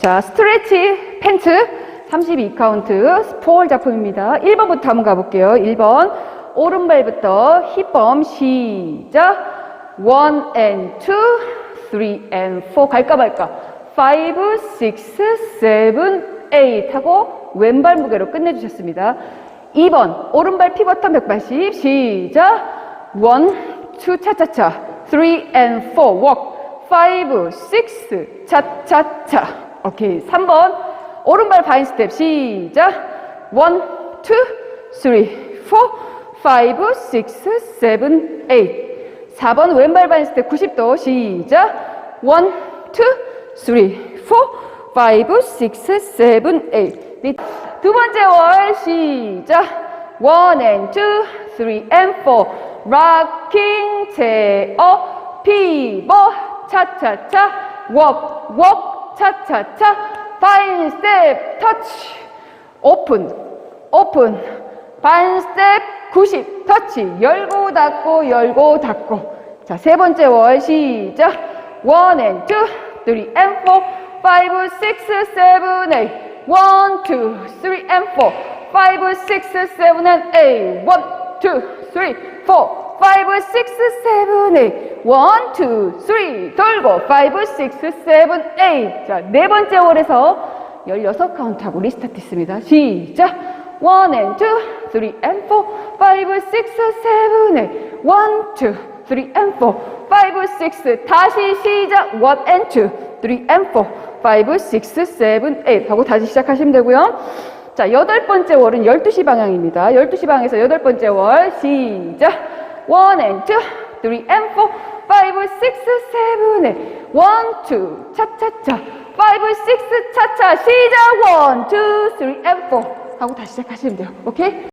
자, 스트레치 팬츠 32카운트 스포얼 작품입니다. 1번부터 한번 가볼게요. 1번 오른발부터 힙범 시작. 1 and 2 3 and 4 갈까 말까? 5, 6, 7, 8 하고 왼발 무게로 끝내주셨습니다. 2번 오른발 피벗턴 180 시작. 1, 2 차차차. 3 and 4 walk 5, 6 차차차 오케이 3번. 오른발 바인 스텝 시작. 1, 2, 3, 4 5, 6, 7, 8 4번 왼발 바인 스텝 90도 시작. 1, 2, 3, 4 5, 6, 7, 8 네, 두 번째 월 시작. 1 and 2, 3 and 4 rocking 제어 피벗 차차차. walk 차차차 바인 스텝 터치. 오픈 오픈. 반 스텝 90 터치. 열고 닫고 열고 닫고. 자 세 번째 월 시작. 1 and 2 3 and 4 5 6 7 8 1 2 3 and 4 5 6 7 and 8 1 2 3 4 5 6 7 8 1 2 3 돌고 5 6 7 8 자, 네 번째 월에서 16 카운트하고 리스타트 있습니다. 시작! 1 and 2, 3 and 4, 5, 6, 7, 8 1, 2, 3 and 4, 5, 6 다시 시작! 1 and 2, 3 and 4, 5, 6, 7, 8 하고 다시 시작하시면 되고요. 자, 여덟 번째 월은 12시 방향입니다. 12시 방에서 여덟 번째 월 시작! 1 and 2, 3 and 4, 5, 6, 7, 8 1, 2, 차차차 5, 6, 차차 시작. 1, 2, 3 and 4 하고 다시 시작하시면 돼요. 오케이?